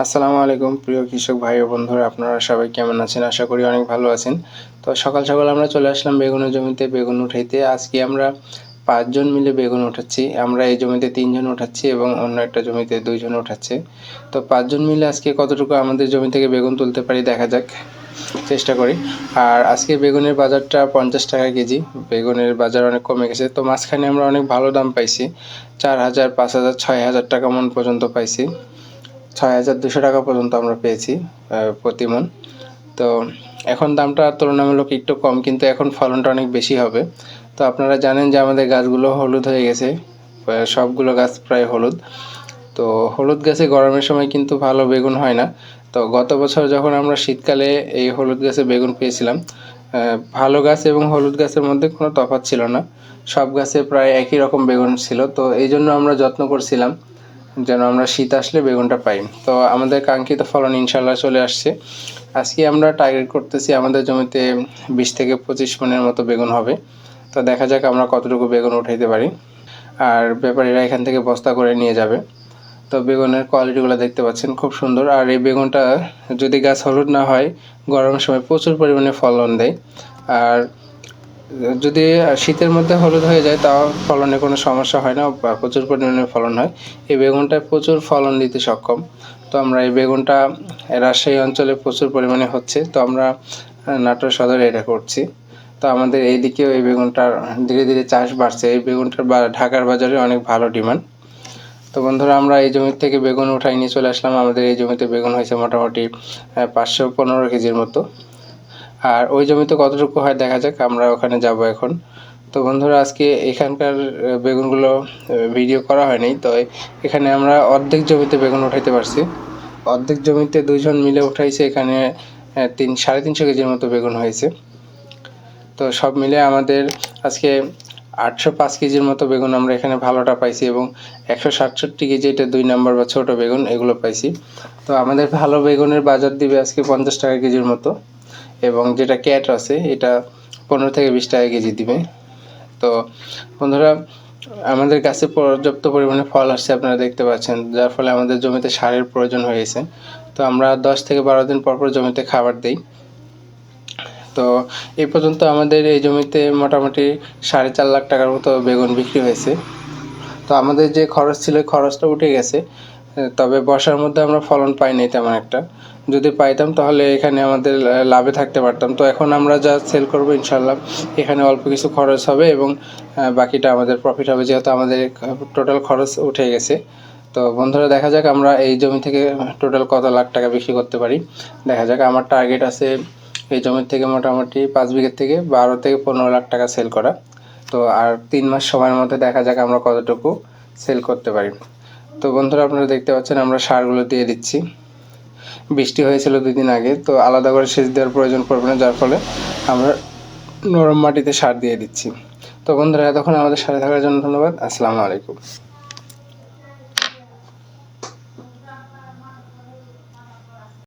আসসালামু আলাইকুম, প্রিয় কৃষক ভাই ও বন্ধুরা, আপনারা সবাই কেমন আছেন? আশা করি অনেক ভালো আছেন। তো সকাল সকাল আমরা চলে আসলাম বেগুনের জমিতে বেগুন উঠাইতে। আজকে আমরা পাঁচজন মিলে বেগুন উঠাচ্ছি। আমরা এই জমিতে তিনজন উঠাচ্ছি এবং অন্য একটা জমিতে দুইজন উঠাচ্ছে। তো পাঁচজন মিলে আজকে কতটুকু আমাদের জমি থেকে বেগুন তুলতে পারি দেখা যাক। চেষ্টা করি। আর আজকে বেগুনের বাজারটা পঞ্চাশ টাকা কেজি। বেগুনের বাজার অনেক কমে গেছে। তো মাঝখানে আমরা অনেক ভালো দাম পাইছি। চার হাজার, পাঁচ হাজার, ছয় হাজার টাকা মন পর্যন্ত পাইছি। ছয় হাজার দুশো টাকা পর্যন্ত আমরা পেয়েছি প্রতি মন। তো এখন দামটা তুলনামূলক একটু কম, কিন্তু এখন ফলনটা অনেক বেশি হবে। তো আপনারা জানেন যে আমাদের গাছগুলো হলুদ হয়ে গেছে সবগুলো গাছ প্রায় হলুদ। তো হলুদ গাছে গরমের সময় কিন্তু ভালো বেগুন হয় না। তো গত বছর যখন আমরা শীতকালে এই হলুদ গাছে বেগুন পেয়েছিলাম ভালো গাছ এবং হলুদ গাছের মধ্যে কোনো তফাৎ ছিল না। সব গাছে প্রায় একই রকম বেগুন ছিল। তো এই জন্য আমরা যত্ন করছিলাম। যেন আমরা শীত আসলে বেগুনটা পাই। তো আমাদের কাঙ্ক্ষিত ফলন ইনশাল্লাহ চলে আসছে। আজকে আমরা টার্গেট করতেছি আমাদের জমিতে বিশ থেকে পঁচিশ মনের মতো বেগুন হবে। তো দেখা যাক আমরা কতটুকু বেগুন উঠাইতে পারি। আর ব্যাপারীরা এখান থেকে বস্তা করে নিয়ে যাবে। তো বেগুনের কোয়ালিটিগুলো দেখতে পাচ্ছেন, খুব সুন্দর। আর এই বেগুনটা যদি গাছ হলুদ না হয় গরমের সময় প্রচুর পরিমাণে ফলন দেয়। আর যদি শীতের মধ্যে হলুদ হয়ে যায়, তাও ফলনে কোনো সমস্যা হয় না, বা প্রচুর পরিমাণে ফলন হয়। এই বেগুনটায় প্রচুর ফলন দিতে সক্ষম। তো আমরা এই বেগুনটা, রাজশাহী অঞ্চলে প্রচুর পরিমাণে হচ্ছে। তো আমরা নাটোর সদরে এটা করছি। তো আমাদের এই দিকেও এই বেগুনটার ধীরে ধীরে চাষ বাড়ছে। এই বেগুনটার বা, ঢাকার বাজারে অনেক ভালো ডিমান্ড। তো বন্ধুরা, আমরা এই জমি থেকে বেগুন উঠাই নিয়ে চলে আসলাম। আমাদের এই জমিতে বেগুন হয়েছে মোটামুটি পাঁচশো পনেরো কেজির মতো। আর ওই জমিতে কতটুকু হয় দেখা যাক, আমরা ওখানে যাব এখন। তো বন্ধুরা, আজকে এখানকার বেগুনগুলো ভিডিও করা হয়নি, তো এখানে আমরা অর্ধেক জমিতে বেগুন উঠাইতে পারছি। অর্ধেক জমিতে দুইজন মিলে উঠাইছে, এখানে তিন, সাড়ে তিনশো কেজির মতো বেগুন হয়েছে। তো সব মিলে আমাদের আজকে আটশো পাঁচ কেজির মতো বেগুন আমরা এখানে ভালোটা পাইছি এবং একশো সাতষট্টি কেজি, এটা দুই নাম্বার বা ছোটো বেগুন, এগুলো পাইছি। তো আমাদের ভালো বেগুনের বাজার দিবে আজকে পঞ্চাশ টাকা কেজির মতো। এবং যেটা ক্যাট আছে, এটা পনেরো থেকে বিশ টাকা কেজি দিবে। তো বন্ধুরা, আমাদের গাছে পর্যাপ্ত পরিমাণে ফল আসছে, আপনারা দেখতে পাচ্ছেন, যার ফলে আমাদের জমিতে সারের প্রয়োজন হয়েছে তো আমরা দশ থেকে বারো দিন পর পর জমিতে খাবার দিই। তো এই পর্যন্ত আমাদের এই জমিতে মোটামুটি সাড়ে চার লাখ টাকার মতো বেগুন বিক্রি হয়েছে। তো আমাদের যে খরচ ছিল, খরচটা উঠে গেছে। তবে বর্ষার মধ্যে আমরা ফলন পাইনি তেমন একটা। যদি পাইতাম তাহলে এখানে আমাদের লাভে থাকতে পারতাম। তো এখন আমরা যা সেল করব ইনশাল্লাহ এখানে অল্প কিছু খরচ হবে এবং বাকিটা আমাদের প্রফিট হবে যেহেতু আমাদের টোটাল খরচ উঠে গেছে। তো বন্ধুরা, দেখা যাক আমরা এই জমি থেকে টোটাল কত লাখ টাকা বিক্রি করতে পারি। দেখা যাক, আমার টার্গেট আছে এই জমি থেকে মোটামুটি পাঁচ বিঘের থেকে বারো থেকে পনেরো লাখ টাকা সেল করা। তো আর তিন মাস সময়ের মধ্যে দেখা যাক আমরা কতটুকু সেল করতে পারি। তো বন্ধুরা আপনারা দেখতে পাচ্ছেন আমরা সারগুলো দিয়ে দিচ্ছি। বৃষ্টি হয়েছিল দুই দিন আগে, তো আলাদা করে সেচ দেওয়ার প্রয়োজন পড়বে না, যার ফলে আমরা নরম মাটিতে সার দিয়ে দিচ্ছি। তো বন্ধুরা, এতক্ষণ আমাদের সাথে থাকার জন্য ধন্যবাদ। আসসালামু আলাইকুম।